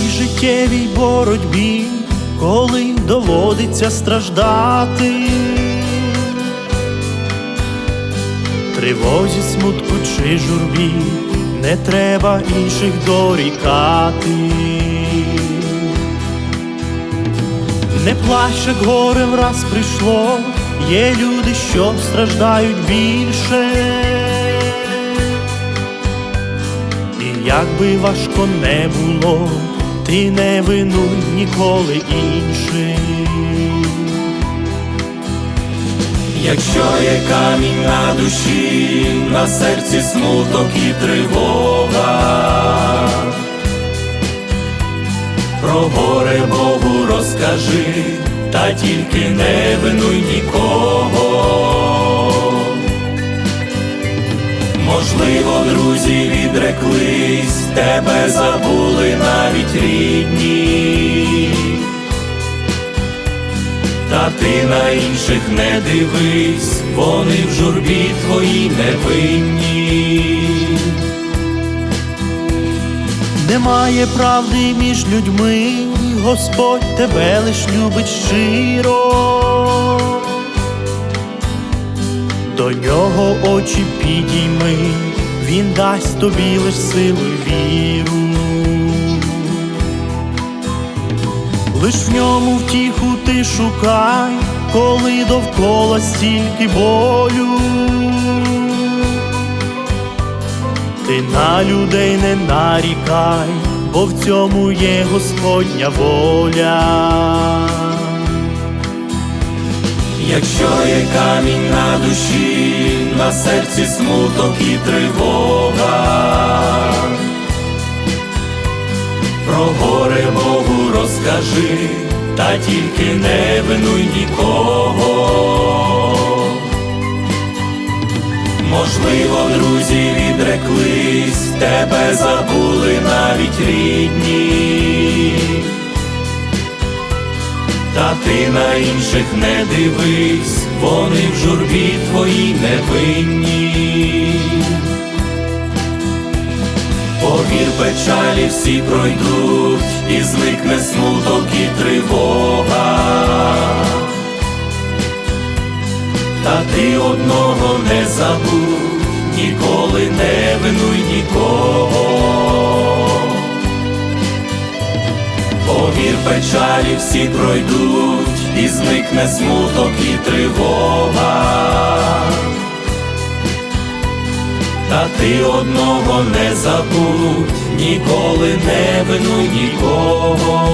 життєвій боротьбі, коли доводиться страждати, тривозі, смутку чи журбі, не треба інших дорікати. Не плач, як горе враз прийшло, є люди, що страждають більше. Як би важко не було, ти не винуй ніколи інших. Якщо є камінь на душі, на серці смуток і тривога, про горе Богу розкажи, та тільки не винуй нікого. Відреклись, тебе забули навіть рідні. Та ти на інших не дивись, вони в журбі твої невинні. Немає правди між людьми, Господь тебе лиш любить щиро. До нього очі підійми, Він дасть тобі лиш силу й віру. Лиш в ньому втіху ти шукай, коли довкола стільки болю. Ти на людей не нарікай, бо в цьому є Господня воля. Якщо є камінь на душі, на серці смуток і тривога, про горе Богу розкажи, та тільки не винуй нікого. Можливо, друзі відреклись, тебе забули навіть рідні. Та ти на інших не дивись, вони в журбі твої невинні. Повір, печалі всі пройдуть, і зникне смуток і тривога. Та ти одного не забудь, ніколи не винуй нікого. Печалі всі пройдуть, і зникне смуток і тривога. Та ти одного не забудь, ніколи не винуй нікого.